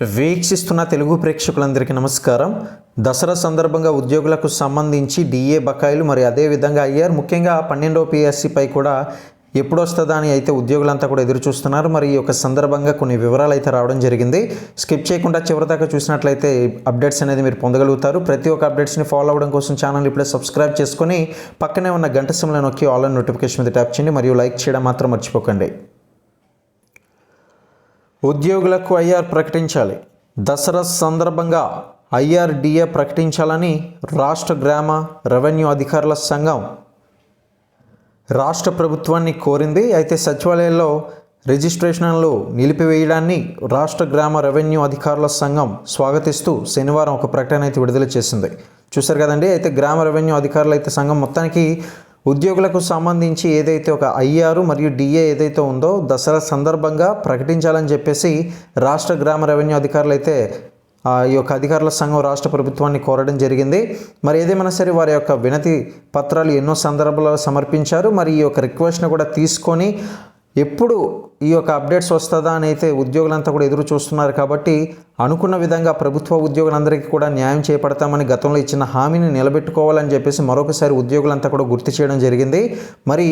వీక్షిస్తున్న తెలుగు ప్రేక్షకులందరికీ నమస్కారం. దసరా సందర్భంగా ఉద్యోగులకు సంబంధించి డిఏ బకాయిలు మరి అదేవిధంగా అయ్యారు. ముఖ్యంగా పన్నెండో పిఎస్సిపై కూడా ఎప్పుడు వస్తుందా అని అయితే ఉద్యోగులంతా కూడా ఎదురు చూస్తున్నారు మరి ఈ యొక్క సందర్భంగా కొన్ని వివరాలు అయితే రావడం జరిగింది. స్కిప్ చేయకుండా చివరిదాకా చూసినట్లయితే అప్డేట్స్ అనేది మీరు పొందగలుగుతారు. ప్రతి ఒక్క అప్డేట్స్ని ఫాలో అవ్వడం కోసం ఛానల్ ఇప్పుడే సబ్స్క్రైబ్ చేసుకుని పక్కనే ఉన్న గంట సిమ్లో నొక్కి ఆల్ నోటిఫికేషన్ మీద ట్యాప్ చేయండి. మరియు లైక్ చేయడం మాత్రం మర్చిపోకండి. ఉద్యోగులకు ఐఆర్ ప్రకటించాలి. దసరా సందర్భంగా ఐఆర్డిఏ ప్రకటించాలని రాష్ట్ర గ్రామ రెవెన్యూ అధికారుల సంఘం రాష్ట్ర ప్రభుత్వాన్ని కోరింది. అయితే సచివాలయంలో రిజిస్ట్రేషన్లు నిలిపివేయడాన్ని రాష్ట్ర గ్రామ రెవెన్యూ అధికారుల సంఘం స్వాగతిస్తూ శనివారం ఒక ప్రకటన అయితే విడుదల చేసింది. చూశారు కదండి? అయితే గ్రామ రెవెన్యూ అధికారులు అయితే సంఘం మొత్తానికి ఉద్యోగులకు సంబంధించి ఏదైతే ఒక ఐఆర్ మరియు డిఏ ఏదైతే ఉందో దసరా సందర్భంగా ప్రకటించాలని చెప్పేసి రాష్ట్ర గ్రామ రెవెన్యూ అధికారులు అయితే ఆ ఈ యొక్క అధికారుల సంఘం రాష్ట్ర ప్రభుత్వాన్ని కోరడం జరిగింది. మరి ఏదేమైనా సరే వారి యొక్క వినతి పత్రాలు ఎన్నో సందర్భాలలో సమర్పించారు. మరి ఈ యొక్క రిక్వెస్ట్ని కూడా తీసుకొని ఎప్పుడు ఈ యొక్క అప్డేట్స్ వస్తుందా అని అయితే ఉద్యోగులంతా కూడా ఎదురు చూస్తున్నారు కాబట్టి అనుకున్న విధంగా ప్రభుత్వ ఉద్యోగులందరికీ కూడా న్యాయం చేపడతామని గతంలో ఇచ్చిన హామీని నిలబెట్టుకోవాలని చెప్పేసి మరొకసారి ఉద్యోగులంతా కూడా గుర్తు చేయడం జరిగింది. మరి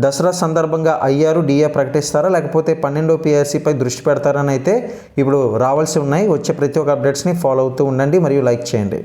దసరా సందర్భంగా అయ్యారు డిఏ ప్రకటిస్తారా లేకపోతే పన్నెండో పిఆర్సీపై దృష్టి పెడతారని అయితే ఇప్పుడు రావాల్సి ఉన్నాయి. వచ్చే ప్రతి ఒక్క అప్డేట్స్ని ఫాలో అవుతూ ఉండండి. మరియు లైక్ చేయండి.